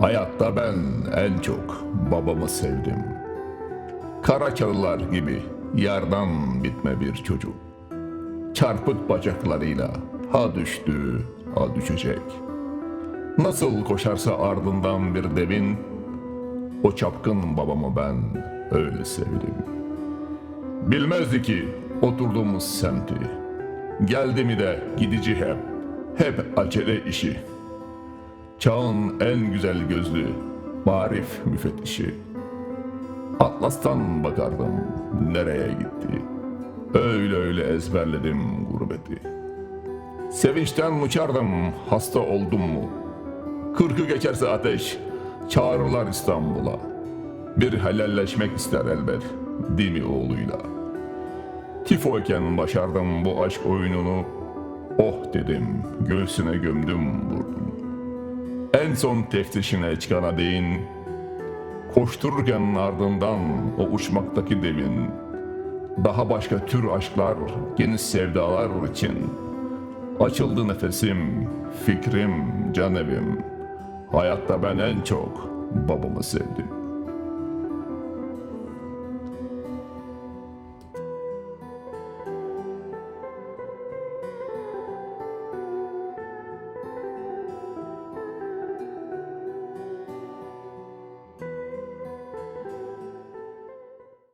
Hayatta ben en çok babamı sevdim. Karaçalılar gibi yardan bitme bir çocuk. Çarpık bacaklarıyla ha düştü ha düşecek. Nasıl koşarsa ardından bir devin, o çapkın babamı ben öyle sevdim. Bilmezdi ki oturduğumuz semti. Geldi mi de gidici hep, hep acele işi. Çağın en güzel gözlü, marif müfettişi. Atlas'tan bakardım nereye gitti. Öyle öyle ezberledim gurbeti. Sevinçten uçardım hasta oldum mu? Kırkı geçerse ateş, çağırırlar İstanbul'a. Bir helalleşmek ister elbet, değil mi oğluyla? Tifoyken başardım bu aşk oyununu. Oh dedim, göğsüne gömdüm vurdum. En son teftişine çıkana değin, koştururken ardından o uçmaktaki devin, daha başka tür aşklar, geniş sevdalar için açıldı nefesim, fikrim, can evim. Hayatta ben en çok babamı sevdim.